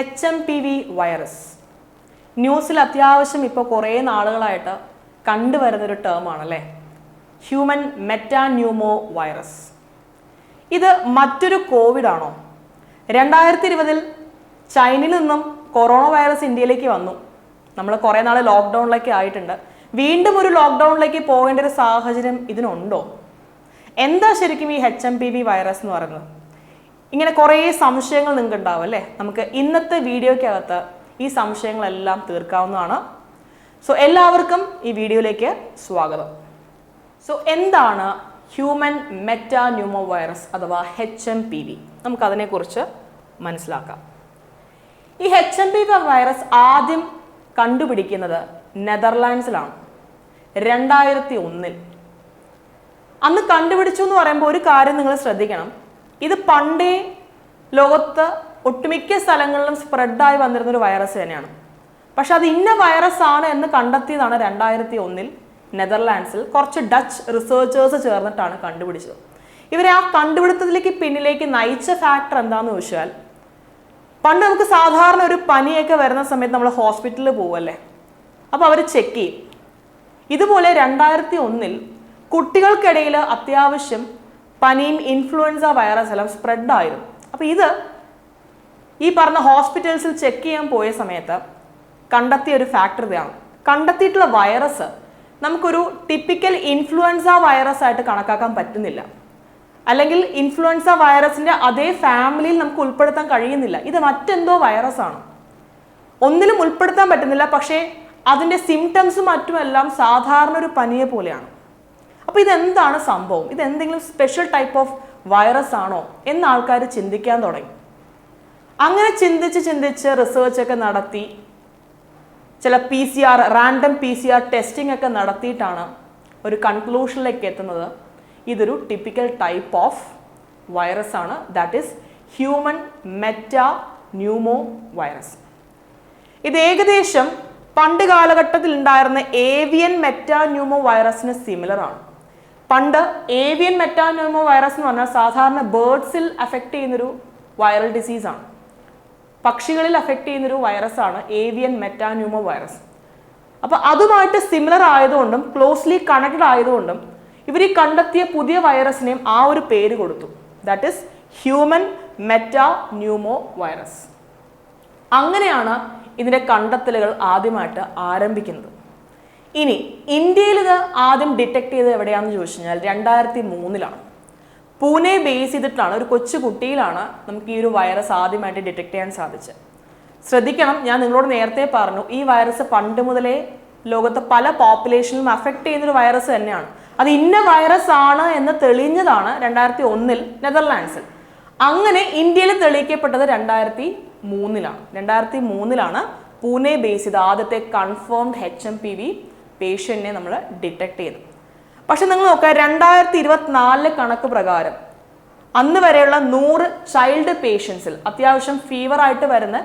H M P V virus ന്യൂസിൽ അത്യാവശ്യം ഇപ്പോൾ കുറേ നാളുകളായിട്ട് കണ്ടുവരുന്നൊരു ടേമാണല്ലേ ഹ്യൂമൻ മെറ്റാന്യൂമോ വൈറസ് ഇത് മറ്റൊരു കോവിഡ് ആണോ? രണ്ടായിരത്തി ഇരുപതിൽ ചൈനയിൽ നിന്നും കൊറോണ വൈറസ് ഇന്ത്യയിലേക്ക് വന്നു. നമ്മൾ കുറേ നാൾ ലോക്ക്ഡൗണിലേക്ക് ആയിട്ടുണ്ട്. വീണ്ടും ഒരു ലോക്ക്ഡൗണിലേക്ക് പോകേണ്ട ഒരു സാഹചര്യം ഇതിനുണ്ടോ? എന്താ ശരിക്കും ഈ H M P V virus എന്ന് പറയുന്നത്? ഇങ്ങനെ കുറേ സംശയങ്ങൾ നിങ്ങൾക്ക് ഉണ്ടാവും അല്ലേ? നമുക്ക് ഇന്നത്തെ വീഡിയോയ്ക്കകത്ത് ഈ സംശയങ്ങളെല്ലാം തീർക്കാവുന്നതാണ്. സോ എല്ലാവർക്കും ഈ വീഡിയോയിലേക്ക് സ്വാഗതം. സോ എന്താണ് ഹ്യൂമൻ മെറ്റാന്യൂമോ വൈറസ് അഥവാ എച്ച് എം പി വി നമുക്കതിനെക്കുറിച്ച് മനസ്സിലാക്കാം. ഈ H M P V virus ആദ്യം കണ്ടുപിടിക്കുന്നത് നെതർലാൻഡ്സിലാണ്. രണ്ടായിരത്തി ഒന്നിൽ. അന്ന് കണ്ടുപിടിച്ചു എന്ന് പറയുമ്പോൾ ഒരു കാര്യം നിങ്ങൾ ശ്രദ്ധിക്കണം. ഇത് പണ്ടേ ലോകത്ത് ഒട്ടുമിക്ക സ്ഥലങ്ങളിലും സ്പ്രെഡായി വന്നിരുന്ന ഒരു വൈറസ് തന്നെയാണ്. പക്ഷെ അത് ഇന്ന വൈറസ് ആണ് എന്ന് കണ്ടെത്തിയതാണ് രണ്ടായിരത്തി ഒന്നിൽ നെതർലാൻഡ്സിൽ കുറച്ച് ഡച്ച് റിസർച്ചേഴ്സ് ചേർന്നിട്ടാണ് കണ്ടുപിടിച്ചത്. ഇവരെ ആ കണ്ടുപിടുത്തത്തിലേക്ക് പിന്നിലേക്ക് നയിച്ച ഫാക്ടർ എന്താന്ന് ചോദിച്ചാൽ പണ്ട് നമുക്ക് സാധാരണ ഒരു പനിയൊക്കെ വരുന്ന സമയത്ത് നമ്മൾ ഹോസ്പിറ്റലിൽ പോവല്ലേ? അപ്പോൾ അവർ ചെക്ക് ചെയ്യും. ഇതുപോലെ രണ്ടായിരത്തി ഒന്നിൽ കുട്ടികൾക്കിടയിൽ അത്യാവശ്യം പനിയും ഇൻഫ്ലുവൻസ വൈറസ് എല്ലാം സ്പ്രെഡായിരുന്നു അപ്പോൾ ഇത് ഈ പറഞ്ഞ ഹോസ്പിറ്റൽസിൽ ചെക്ക് ചെയ്യാൻ പോയ സമയത്ത് കണ്ടെത്തിയ ഒരു ഫാക്ടർ ഇതാണ്. കണ്ടെത്തിയിട്ടുള്ള വൈറസ് നമുക്കൊരു ടിപ്പിക്കൽ ഇൻഫ്ലുവൻസ വൈറസ് ആയിട്ട് കണക്കാക്കാൻ പറ്റുന്നില്ല. അല്ലെങ്കിൽ ഇൻഫ്ലുവൻസ വൈറസിന്റെ അതേ ഫാമിലിയിൽ നമുക്ക് ഉൾപ്പെടുത്താൻ കഴിയുന്നില്ല. ഇത് മറ്റെന്തോ വൈറസ് ആണ്. ഒന്നിലും ഉൾപ്പെടുത്താൻ പറ്റുന്നില്ല. പക്ഷേ അതിന്റെ സിംറ്റംസും മറ്റുമെല്ലാം സാധാരണ ഒരു പനിയെ പോലെയാണ്. അപ്പോൾ ഇതെന്താണ് സംഭവം? ഇത് എന്തെങ്കിലും സ്പെഷ്യൽ ടൈപ്പ് ഓഫ് വൈറസ് ആണോ? എന്ന് ആൾക്കാർ ചിന്തിക്കാൻ തുടങ്ങി. അങ്ങനെ ചിന്തിച്ച് ചിന്തിച്ച് റിസർച്ച് ഒക്കെ നടത്തി. ചില P C R random P C R testing ഒക്കെ നടത്തിയിട്ടാണ് ഒരു കൺക്ലൂഷനിലേക്ക് എത്തുന്നത്. ഇതൊരു ടിപ്പിക്കൽ ടൈപ്പ് ഓഫ് വൈറസ് ആണ്. That is human Meta pneumo virus ഇത് ഏകദേശം പണ്ട് കാലഘട്ടത്തിൽ ഉണ്ടായിരുന്ന ഏവിയൻ മെറ്റാന്യൂമോ വൈറസിന് സിമിലർ ആണ്. പണ്ട് ഏവിയൻ മെറ്റാനോമോ വൈറസ് എന്ന് പറഞ്ഞാൽ സാധാരണ ബേർഡ്സിൽ അഫക്റ്റ് ചെയ്യുന്നൊരു വൈറൽ ഡിസീസാണ് പക്ഷികളിൽ അഫക്റ്റ് ചെയ്യുന്നൊരു വൈറസാണ് ഏവിയൻ മെറ്റാന്യൂമോ വൈറസ് അപ്പോൾ അതുമായിട്ട് സിമിലർ ആയതുകൊണ്ടും ക്ലോസ്ലി കണക്റ്റഡ് ആയതുകൊണ്ടും ഇവർ ഈ കണ്ടെത്തിയ പുതിയ വൈറസിനെയും ആ ഒരു പേര് കൊടുത്തു. That is human meta pneumo virus അങ്ങനെയാണ് ഇതിന്റെ കണ്ടെത്തലുകൾ ആദ്യമായിട്ട് ആരംഭിക്കുന്നത്. ഇനി ഇന്ത്യയിൽ ഇത് ആദ്യം ഡിറ്റക്ട് ചെയ്തത് എവിടെയാണെന്ന് ചോദിച്ചു കഴിഞ്ഞാൽ രണ്ടായിരത്തി മൂന്നിലാണ് പൂനെ ബേസ് ചെയ്തിട്ടാണ് ഒരു കൊച്ചു കുട്ടിയിലാണ് നമുക്ക് ഈ ഒരു വൈറസ് ആദ്യമായിട്ട് ഡിറ്റക്ട് ചെയ്യാൻ സാധിച്ചത്. ശ്രദ്ധിക്കണം ഞാൻ നിങ്ങളോട് നേരത്തെ പറഞ്ഞു ഈ വൈറസ് പണ്ട് മുതലേ ലോകത്തെ പല പോപ്പുലേഷനിലും അഫക്റ്റ് ചെയ്യുന്നൊരു വൈറസ് തന്നെയാണ്. അത് ഇന്ന വൈറസ് ആണ് എന്ന് തെളിഞ്ഞതാണ് രണ്ടായിരത്തി ഒന്നിൽ നെതർലാൻഡ്സിൽ. അങ്ങനെ ഇന്ത്യയിൽ തെളിയിക്കപ്പെട്ടത് രണ്ടായിരത്തി മൂന്നിലാണ് രണ്ടായിരത്തി മൂന്നിലാണ് പൂനെ ബേസ് ചെയ്ത് ആദ്യത്തെ confirmed H M P V പേഷ്യന്റിനെ നമ്മൾ ഡിറ്റക്ട് ചെയ്തു. പക്ഷെ നിങ്ങൾ നോക്കുക രണ്ടായിരത്തി ഇരുപത്തിനാലിലെ കണക്ക് പ്രകാരം അന്ന് വരെയുള്ള നൂറ് ചൈൽഡ് പേഷ്യൻസിൽ അത്യാവശ്യം ഫീവർ ആയിട്ട് വരുന്ന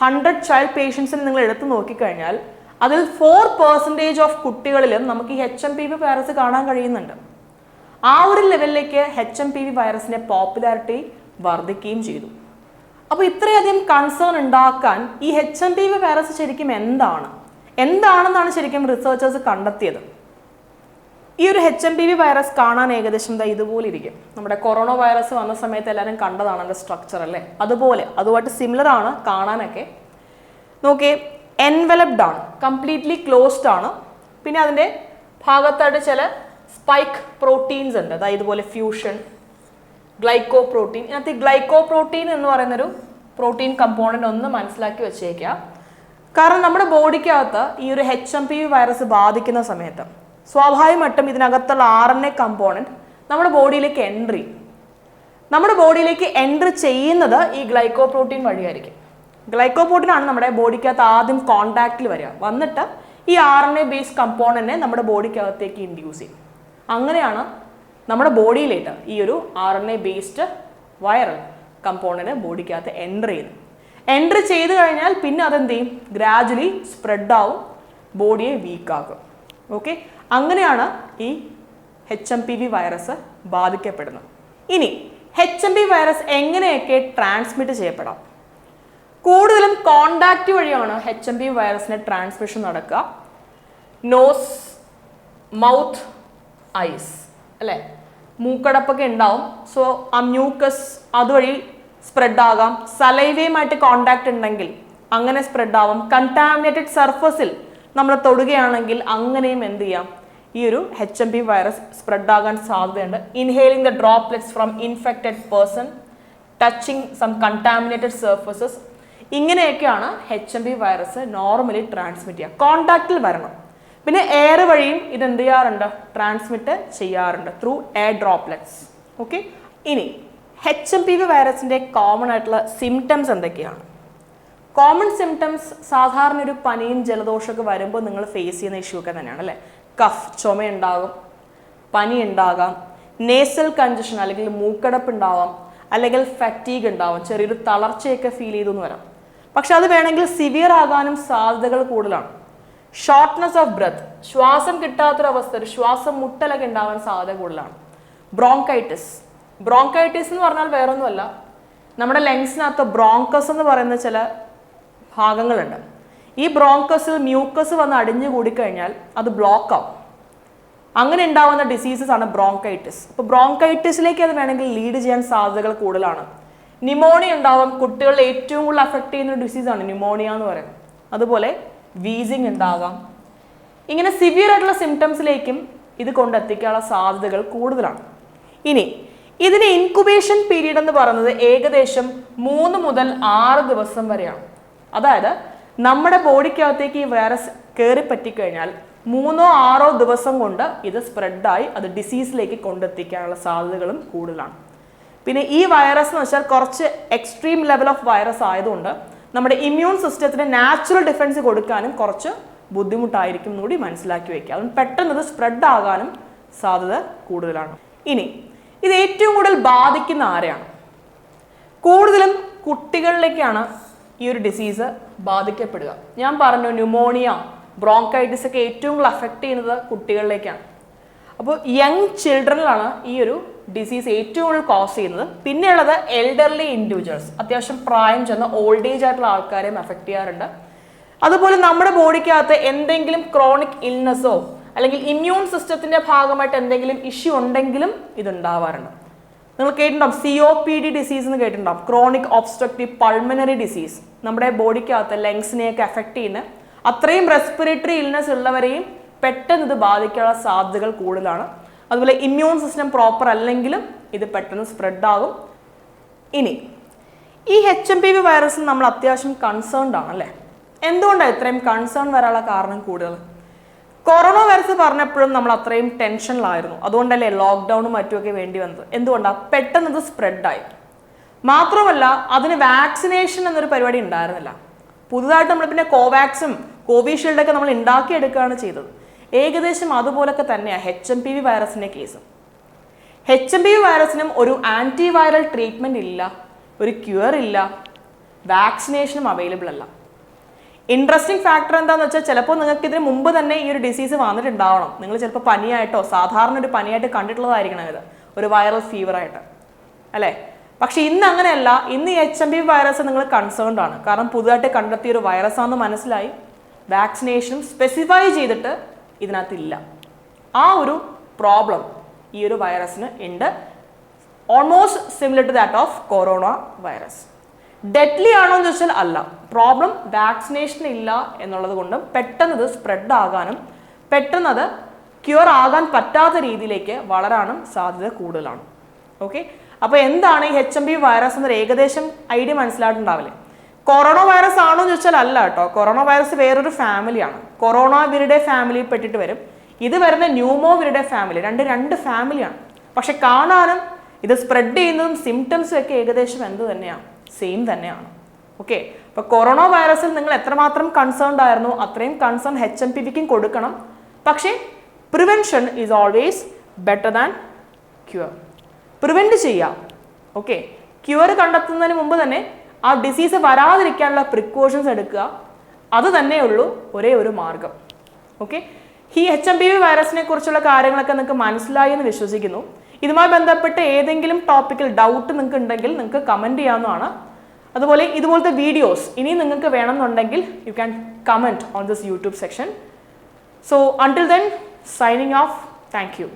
ഹൺഡ്രഡ് ചൈൽഡ് പേഷ്യൻസിൽ നിങ്ങൾ എടുത്തു നോക്കിക്കഴിഞ്ഞാൽ അതിൽ ഫോർ പെർസെന്റേജ് ഓഫ് കുട്ടികളിലും നമുക്ക് ഈ H M P V virus കാണാൻ കഴിയുന്നുണ്ട്. ആ ഒരു ലെവലിലേക്ക് എച്ച് എം പി വി വൈറസിന്റെ പോപ്പുലാരിറ്റി വർദ്ധിക്കുകയും ചെയ്തു. അപ്പോൾ ഇത്രയധികം കൺസേൺ ഉണ്ടാക്കാൻ ഈ H M P V virus ശരിക്കും എന്താണ്? എന്താണെന്നാണ് ശരിക്കും റിസർച്ചേഴ്സ് കണ്ടെത്തിയത്? ഈ ഒരു H M P V virus കാണാൻ ഏകദേശം ദാ ഇതുപോലെ ഇരിക്കും. നമ്മുടെ കൊറോണ വൈറസ് വന്ന സമയത്ത് എല്ലാവരും കണ്ടതാണ് അതിന്റെ സ്ട്രക്ചർ അല്ലേ? അതുപോലെ അതുമായിട്ട് സിമിലർ ആണ് കാണാനൊക്കെ. നോക്കിയേ എൻവലപ്ഡ് ആണ് കംപ്ലീറ്റ്ലി ക്ലോസ്ഡ് ആണ്. പിന്നെ അതിന്റെ ഭാഗത്തായിട്ട് ചില സ്പൈക്ക് പ്രോട്ടീൻസ് ഉണ്ട്. അതായത് ഇതുപോലെ ഫ്യൂഷൻ ഗ്ലൈക്കോ പ്രോട്ടീൻ ഇതിനകത്ത് ഗ്ലൈക്കോ പ്രോട്ടീൻ എന്ന് പറയുന്നൊരു പ്രോട്ടീൻ കമ്പോണന്റ് ഒന്ന് മനസ്സിലാക്കി വെച്ചേക്കുക കാരണം നമ്മുടെ ബോഡിക്കകത്ത് ഈ ഒരു H M P V virus ബാധിക്കുന്ന സമയത്ത് സ്വാഭാവികമായിട്ടും ഇതിനകത്തുള്ള ആർ എൻ എ കമ്പോണന്റ് നമ്മുടെ ബോഡിയിലേക്ക് എൻട്രി നമ്മുടെ ബോഡിയിലേക്ക് എൻട്രി ചെയ്യുന്നത് ഈ ഗ്ലൈക്കോ പ്രോട്ടീൻ വഴിയായിരിക്കും. ഗ്ലൈക്കോ പ്രോട്ടീനാണ് നമ്മുടെ ബോഡിക്കകത്ത് ആദ്യം കോണ്ടാക്റ്റിൽ വരിക. വന്നിട്ട് ഈ ആർ എൻ എ ബേസ്ഡ് കമ്പോണന്റിനെ നമ്മുടെ ബോഡിക്കകത്തേക്ക് ഇൻഡ്യൂസ് ചെയ്യും. അങ്ങനെയാണ് നമ്മുടെ ബോഡിയിലേക്ക് ഈ ഒരു R N A based viral component ബോഡിക്കകത്ത് entry ചെയ്യുന്നു എൻട്രി ചെയ്ത് കഴിഞ്ഞാൽ പിന്നെ അതെന്ത് ചെയ്യും? ഗ്രാജുവലി സ്പ്രെഡ് ആവും ബോഡിയെ വീക്കാക്കും ഓക്കെ അങ്ങനെയാണ് ഈ H M P V virus ബാധിക്കപ്പെടുന്നത്. ഇനി എച്ച് എം പി വൈറസ് എങ്ങനെയൊക്കെ ട്രാൻസ്മിറ്റ് ചെയ്യപ്പെടാം? കൂടുതലും കോണ്ടാക്റ്റ് വഴിയാണ് എച്ച് എം പി വൈറസിന്റെ ട്രാൻസ്മിഷൻ നടക്കുക. നോസ് മൗത്ത് ഐസ് അല്ലേ? മൂക്കടപ്പൊക്കെ ഉണ്ടാവും. സോ ആ മ്യൂക്കസ് അതുവഴി സ്പ്രെഡ് ആകാം സലൈവയുമായിട്ട് കോണ്ടാക്ട് ഉണ്ടെങ്കിൽ അങ്ങനെ സ്പ്രെഡ് ആവാം കണ്ടാമിനേറ്റഡ് സർഫസിൽ നമ്മൾ തൊടുകയാണെങ്കിൽ അങ്ങനെയും എന്ത് ചെയ്യാം? ഈ ഒരു H M P virus spread ആകാൻ സാധ്യതയുണ്ട്. Inhaling the droplets from infected person touching some contaminated surfaces ഇങ്ങനെയൊക്കെയാണ് H M P virus normally transmit ചെയ്യുക. കോണ്ടാക്റ്റിൽ വരണം. പിന്നെ എയർ വഴിയും ഇത് എന്ത് ചെയ്യാറുണ്ട്? ട്രാൻസ്മിറ്റ് ചെയ്യാറുണ്ട് ത്രൂ എയർ ഡ്രോപ്ലെറ്റ്സ് ഓക്കെ ഇനി എച്ച് എം പി വി വൈറസിന്റെ കോമൺ ആയിട്ടുള്ള സിംറ്റംസ് എന്തൊക്കെയാണ്? കോമൺ സിംറ്റംസ് സാധാരണ ഒരു പനിയും ജലദോഷമൊക്കെ വരുമ്പോൾ നിങ്ങൾ ഫേസ് ചെയ്യുന്ന ഇഷ്യൂ ഒക്കെ തന്നെയാണ് അല്ലേ? കഫ് ചുമയുണ്ടാകും പനി ഉണ്ടാകാം നേസൽ കഞ്ചഷൻ അല്ലെങ്കിൽ മൂക്കടപ്പ് ഉണ്ടാവാം അല്ലെങ്കിൽ ഫറ്റീഗ് ഉണ്ടാവാം ചെറിയൊരു തളർച്ചയൊക്കെ ഫീൽ ചെയ്തു എന്ന് വരാം. പക്ഷെ അത് വേണമെങ്കിൽ സിവിയർ ആകാനും സാധ്യതകൾ കൂടുതലാണ്. ഷോർട്ട്നെസ് ഓഫ് ബ്രത്ത് ശ്വാസം കിട്ടാത്തൊരവസ്ഥ ഒരു ശ്വാസം മുട്ടലൊക്കെ ഉണ്ടാവാൻ സാധ്യത കൂടുതലാണ്. ബ്രോങ്കൈറ്റിസ് ബ്രോങ്കൈറ്റിസ് എന്ന് പറഞ്ഞാൽ വേറൊന്നുമല്ല. നമ്മുടെ ലങ്സിനകത്ത് ബ്രോങ്കസ് എന്ന് പറയുന്ന ചില ഭാഗങ്ങളുണ്ട്. ഈ ബ്രോങ്കസ് മ്യൂക്കസ് വന്ന് അടിഞ്ഞു കൂടിക്കഴിഞ്ഞാൽ അത് ബ്ലോക്ക് ആവും. അങ്ങനെ ഉണ്ടാവുന്ന ഡിസീസസ് ആണ് ബ്രോങ്കൈറ്റിസ് അപ്പോൾ ബ്രോങ്കൈറ്റിസിലേക്ക് അത് വേണമെങ്കിൽ ലീഡ് ചെയ്യാൻ സാധ്യതകൾ കൂടുതലാണ്. ന്യൂമോണിയ ഉണ്ടാവും. കുട്ടികളിൽ ഏറ്റവും കൂടുതൽ അഫക്റ്റ് ചെയ്യുന്ന ഒരു ഡിസീസാണ് ന്യൂമോണിയ എന്ന് പറയുന്നത്. അതുപോലെ വീസിങ് ഉണ്ടാകാം. ഇങ്ങനെ സിവിയർ ആയിട്ടുള്ള സിംറ്റംസിലേക്കും ഇത് കൊണ്ടെത്തിക്കാനുള്ള സാധ്യതകൾ കൂടുതലാണ്. ഇനി ഇതിന് ഇൻകുബേഷൻ പീരീഡ് എന്ന് പറയുന്നത് ഏകദേശം മൂന്ന് മുതൽ ആറ് ദിവസം വരെയാണ്. അതായത് നമ്മുടെ ബോഡിക്കകത്തേക്ക് ഈ വൈറസ് കയറി പറ്റിക്കഴിഞ്ഞാൽ മൂന്നോ ആറോ ദിവസം കൊണ്ട് ഇത് സ്പ്രെഡായി അത് ഡിസീസിലേക്ക് കൊണ്ടെത്തിക്കാനുള്ള സാധ്യതകളും കൂടുതലാണ്. പിന്നെ ഈ വൈറസ് എന്ന് വെച്ചാൽ കുറച്ച് എക്സ്ട്രീം ലെവൽ ഓഫ് വൈറസ് ആയതുകൊണ്ട് നമ്മുടെ ഇമ്മ്യൂൺ സിസ്റ്റത്തിന് നാച്ചുറൽ ഡിഫൻസ് കൊടുക്കാനും കുറച്ച് ബുദ്ധിമുട്ടായിരിക്കും കൂടി മനസ്സിലാക്കി വയ്ക്കുക അതുകൊണ്ട് പെട്ടെന്ന് ഇത് സ്പ്രെഡ് ആകാനും സാധ്യത കൂടുതലാണ്. ഇനി ഇത് ഏറ്റവും കൂടുതൽ ബാധിക്കുന്ന ആരെയാണ് കൂടുതലും കുട്ടികളിലേക്കാണ് ഈ ഒരു ഡിസീസ് ബാധിക്കപ്പെടുക. ഞാൻ പറഞ്ഞു ന്യൂമോണിയ ബ്രോങ്കൈറ്റിസ് ഒക്കെ ഏറ്റവും കൂടുതൽ അഫക്റ്റ് ചെയ്യുന്നത് കുട്ടികളിലേക്കാണ്. അപ്പോൾ യങ് ചിൽഡ്രനിലാണ് ഈ ഒരു ഡിസീസ് ഏറ്റവും കൂടുതൽ കോസ് ചെയ്യുന്നത്. പിന്നെയുള്ളത് എൽഡർലി ഇൻഡിവിജ്വൽസ് അത്യാവശ്യം പ്രായം ചെന്ന ഓൾഡ് ഏജ് ആയിട്ടുള്ള ആൾക്കാരെയും എഫക്റ്റ് ചെയ്യാറുണ്ട്. അതുപോലെ നമ്മുടെ ബോഡിക്കകത്ത് എന്തെങ്കിലും ക്രോണിക് ഇൽനെസ്സോ അല്ലെങ്കിൽ ഇമ്മ്യൂൺ സിസ്റ്റത്തിന്റെ ഭാഗമായിട്ട് എന്തെങ്കിലും ഇഷ്യൂ ഉണ്ടെങ്കിലും ഇതുണ്ടാവാറുണ്ട്. നിങ്ങൾ കേട്ടിട്ടുണ്ടാവും C O P D disease എന്ന് കേട്ടിട്ടുണ്ടാവും. ക്രോണിക് ഓബ്സ്ട്രക്റ്റീവ് പൾമനറി ഡിസീസ് നമ്മുടെ ബോഡിക്കകത്ത് ലങ്സിനെയൊക്കെ എഫക്റ്റ് ചെയ്യുന്ന അത്രയും റെസ്പിറേറ്ററി ഇൽനെസ് ഉള്ളവരെയും പെട്ടെന്ന് ഇത് ബാധിക്കാനുള്ള സാധ്യതകൾ കൂടുതലാണ്. അതുപോലെ ഇമ്മ്യൂൺ സിസ്റ്റം പ്രോപ്പർ അല്ലെങ്കിലും ഇത് പെട്ടെന്ന് സ്പ്രെഡ് ആകും. ഇനി ഈ എച്ച് എം പി വി വൈറസിൽ നമ്മൾ അത്യാവശ്യം കൺസേൺഡ് ആണ് അല്ലേ എന്തുകൊണ്ടാണ് ഇത്രയും കൺസേൺ വരാനുള്ള കാരണം കൂടുതൽ? കൊറോണ വൈറസ് പറഞ്ഞപ്പോഴും നമ്മൾ അത്രയും ടെൻഷനിലായിരുന്നു. അതുകൊണ്ടല്ലേ ലോക്ക്ഡൌണും മറ്റുമൊക്കെ വേണ്ടി വന്നത്. എന്തുകൊണ്ടാണ് പെട്ടെന്ന് ഇത് സ്പ്രെഡായി. മാത്രമല്ല അതിന് വാക്സിനേഷൻ എന്നൊരു പരിപാടി ഉണ്ടായിരുന്നില്ല. പുതുതായിട്ട് നമ്മൾ പിന്നെ കോവാക്സും കോവിഷീൽഡൊക്കെ നമ്മൾ ഉണ്ടാക്കിയെടുക്കുകയാണ് ചെയ്തത്. ഏകദേശം അതുപോലൊക്കെ തന്നെയാണ് എച്ച് എം പി വി വൈറസിന്റെ കേസും എച്ച് എം പി വി വൈറസിനും ഒരു ആന്റി വൈറൽ ട്രീറ്റ്മെന്റ് ഇല്ല ഒരു ക്യൂർ ഇല്ല. വാക്സിനേഷനും അവൈലബിൾ അല്ല. ഇൻട്രസ്റ്റിംഗ് ഫാക്ടർ എന്താണെന്ന് വെച്ചാൽ ചിലപ്പോൾ നിങ്ങൾക്ക് ഇതിന് മുമ്പ് തന്നെ ഈ ഒരു ഡിസീസ് വന്നിട്ടുണ്ടാവണം. നിങ്ങൾ ചിലപ്പോൾ പനിയായിട്ടോ സാധാരണ ഒരു പനിയായിട്ട് കണ്ടിട്ടുള്ളതായിരിക്കണം ഇത്. ഒരു വൈറൽ ഫീവറായിട്ട് അല്ലേ? പക്ഷേ ഇന്ന് അങ്ങനെയല്ല. ഇന്ന് എച്ച് എം പി വൈറസ് നിങ്ങൾ കൺസേൺഡ് ആണ്. കാരണം പുതുതായിട്ട് കണ്ടെത്തിയ ഒരു വൈറസാണെന്ന് മനസ്സിലായി. വാക്സിനേഷനും സ്പെസിഫൈ ചെയ്തിട്ട് ഇതിനകത്തില്ല. ആ ഒരു പ്രോബ്ലം ഈ ഒരു വൈറസിന് ഉണ്ട്. Almost similar to that of corona virus deadly ആണോ എന്ന് ചോദിച്ചാൽ അല്ല. പ്രോബ്ലം വാക്സിനേഷൻ ഇല്ല എന്നുള്ളത് കൊണ്ടും പെട്ടെന്ന് ഇത് സ്പ്രെഡ് ആകാനും പെട്ടെന്ന് അത് ക്യൂർ ആകാൻ പറ്റാത്ത രീതിയിലേക്ക് വളരാനും സാധ്യത കൂടുതലാണ്. ഓക്കെ അപ്പോൾ എന്താണ് ഈ എച്ച് എം ബി വൈറസ് എന്നൊരു ഏകദേശം ഐഡിയ മനസ്സിലായിട്ടുണ്ടാവില്ലേ? കൊറോണ വൈറസ് ആണോ എന്ന് ചോദിച്ചാൽ അല്ല കേട്ടോ. കൊറോണ വൈറസ് വേറൊരു ഫാമിലിയാണ് കൊറോണ വിരുടെ ഫാമിലിയിൽ പെട്ടിട്ട് വരും. ഇത് വരുന്ന ന്യൂമോ വിരുടെ ഫാമിലി രണ്ട് രണ്ട് ഫാമിലിയാണ് പക്ഷെ കാണാനും ഇത് സ്പ്രെഡ് ചെയ്യുന്നതും സിംറ്റംസും ഒക്കെ ഏകദേശം എന്ത് തന്നെയാണ് സെയിം തന്നെയാണ്. ഓക്കെ അപ്പോൾ കൊറോണ വൈറസിൽ നിങ്ങൾ എത്രമാത്രം കൺസേൺഡ് ആയിരുന്നു അത്രയും കൺസേൺ എച്ച് എം പി വിക്കും കൊടുക്കണം. പക്ഷേ prevention is always better than cure prevent ചെയ്യാം ഓക്കെ ക്യൂർ കണ്ടെത്തുന്നതിന് മുമ്പ് തന്നെ ആ ഡിസീസ് വരാതിരിക്കാനുള്ള പ്രിക്കോഷൻസ് എടുക്കുക. അത് തന്നെയുള്ളൂ ഒരേ ഒരു മാർഗം. ഓക്കെ ഈ എച്ച് എം പി വി വൈറസിനെ കുറിച്ചുള്ള കാര്യങ്ങളൊക്കെ നിങ്ങൾക്ക് മനസ്സിലായി എന്ന് വിശ്വസിക്കുന്നു. ഇതുമായി ബന്ധപ്പെട്ട് ഏതെങ്കിലും ടോപ്പിക്കിൽ ഡൗട്ട് നിങ്ങൾക്ക് ഉണ്ടെങ്കിൽ നിങ്ങൾക്ക് കമന്റ് ചെയ്യാവുന്നതാണ്. അതുപോലെ ഇതുപോലത്തെ വീഡിയോസ് ഇനി നിങ്ങൾക്ക് വേണമെന്നുണ്ടെങ്കിൽ you can comment on this YouTube section so until then signing off thank you